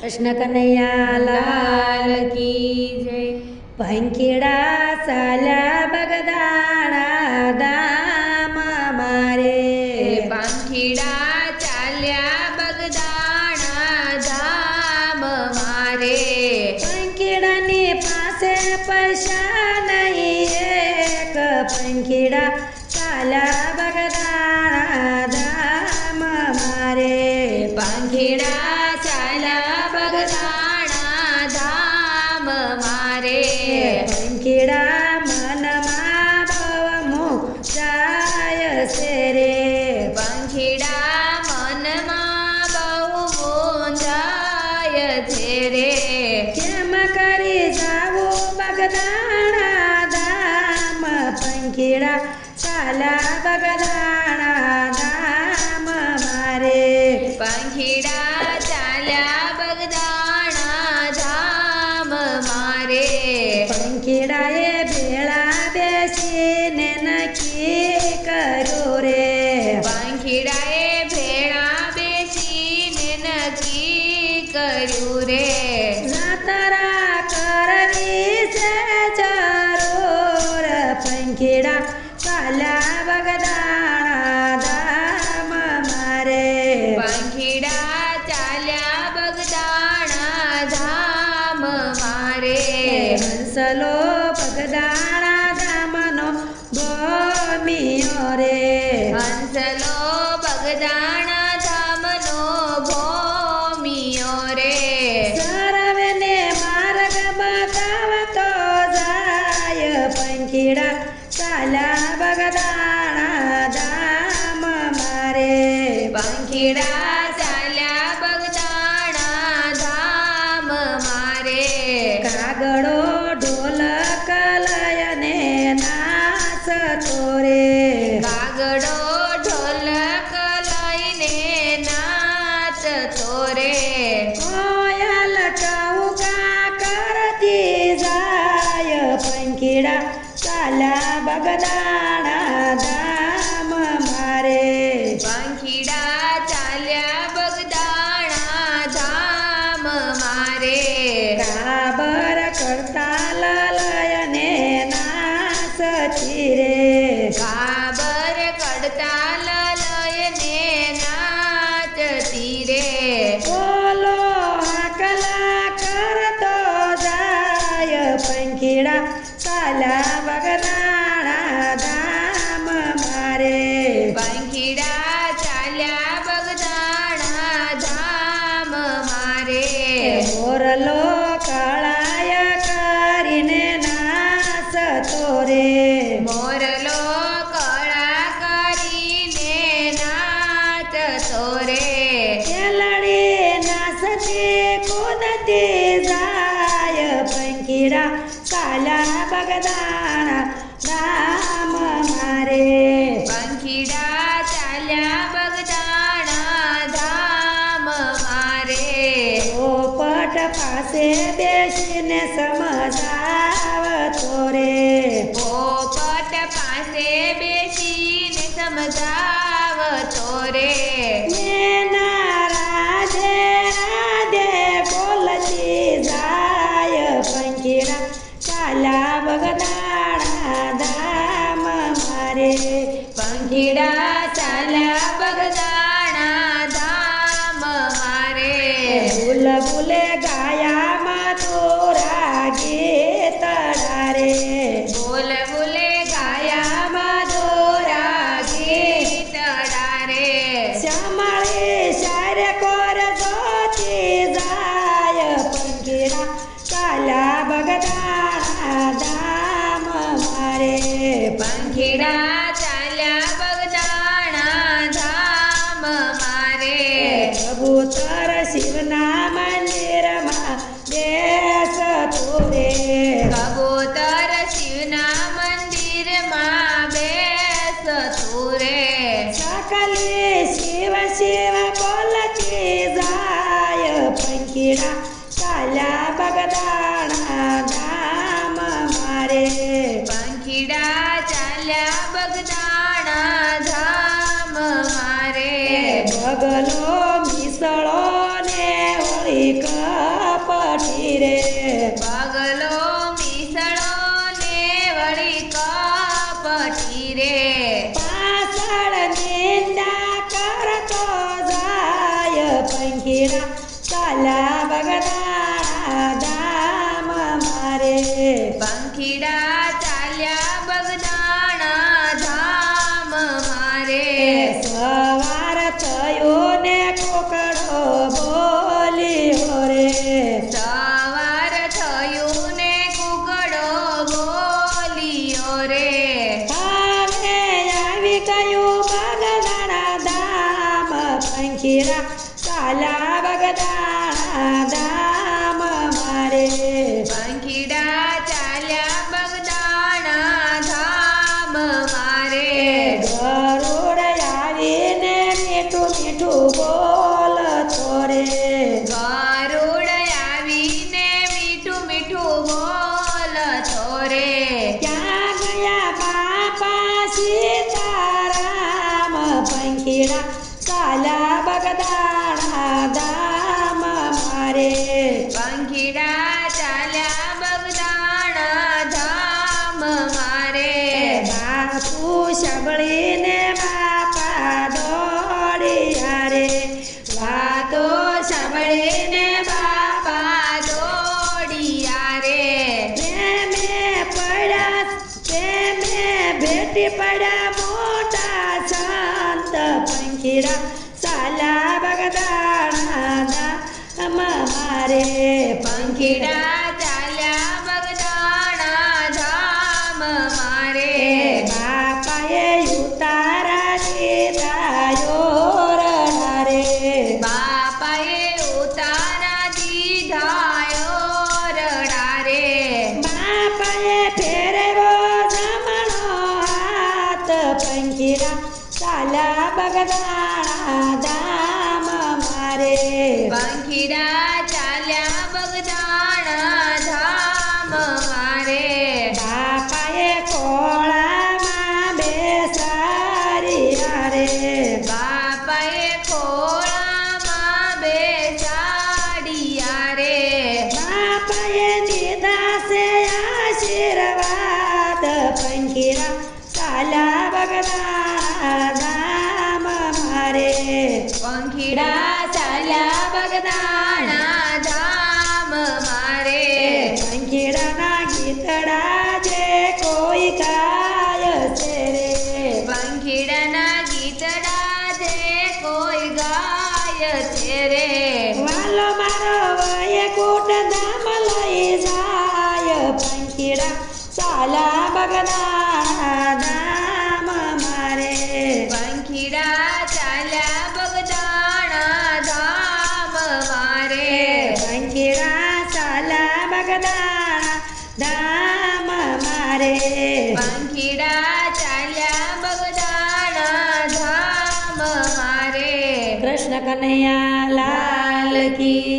कृष्ण कन्हैया लाल की जय। पंखिडा साल्या बगदाणा दाम मारे। पंखिडा चाल्या बगदाणा दाम मारे। पंखिडाने पासे पैसा नाही एक पंखिडा ചാലാപകലാണാ siquiera cualquiera. Yeah. ते जाय पंखिरा काला बगदाना राम मारे. पंखिरा चाल्या बगदाना धाम मारे. पोपट पासे देशीने समजाव रे ચાલ્યા બગદાણા ધામ મારે પંખીડા ચાલ્યા બગદાણા ધામ મારે ભૂલ ભૂલે ગાયા મધુરા ગીત રે બોલ બોલે ગાયા મધુરા ગીતડા રે શ્યામળે શાર કોર જોતી જાય પંખીડા ચાલ્યા બગદાણા हिडा चाल्या बगदाणा धाम मारे. कबूतर शिवना मंदिर मा देश तोरे. कबूतर शिवना मंदिर मा बेस तोरे. सकले शिव शिव बोलचे जाय. पंकिडा चाल्या बगदाणा धाम मारे. પછી રે. પાછળ નિંદા કરતો જાય પંખીરા ચાલા બગડા ಕಿರಾ ಕಾಲ ಬಗದಾಮ ಮಾರೇ ಬಂಕಿಡಾ ಚಾಲ ಬಗದಾಣ ಧಾಮ ಮಾರೇ ಗರುಡ ಯಾವಿನೆ ಮಿಠು ಮಿಠು ಬೋಲ ತೋರೆ ಗರುಡ ಯಾವಿನೆ ಮಿಠು ಮಿಠು ಬೋಲ ತೋರೆ ಕ್ಯಾ ಗಯಾ ಪಾಪ ಸೀತಾರಾಮ ಬಂಕಿಡಾ ચાલ્યા બગદાણા ધામ મારે પંખીડા ચાલ્યા બગદાણા ધામ મારે બાપુ સબળીને બાપા દોડી હારે વાતો સબળીને બાપા દોડી હારે મેં પડ્યા મેં ભેટી પડ્યા कीड़ा साला बगदाना हम हमारे पंखीड़ा चाला बगदाना धाम मारे बापा उतारा देता योर रे बापा ये उतारा दीधा योर रे बापा ये फेरे वो जमनो पंखीड़ा साला बगदा ધામ મારે પંખીડા ચાલ્યા બગદાણા ધામ મારે બાપાએ ખોળામાં બેસાડ્યા રે બાપાએ ખોળામાં બેસાડ્યા રે બાપાએ દીધા છે આશીર્વાદ. પંખીરા ચાલ્યા બગદાણા कीडा चाल्या बगदाणा जाम मारे. पंखीडाना गीतडा जे कोई गाय से रे. पंखीडाना गीतडा जे कोई गाय से रे. मालो मारो वय कोट दाम लई जाय पंखीडा चाल्या बगदाणा મારે. પંખીડા ચાલ્યા બગદાણા ધામ મારે કૃષ્ણ કનૈયા લાલ કી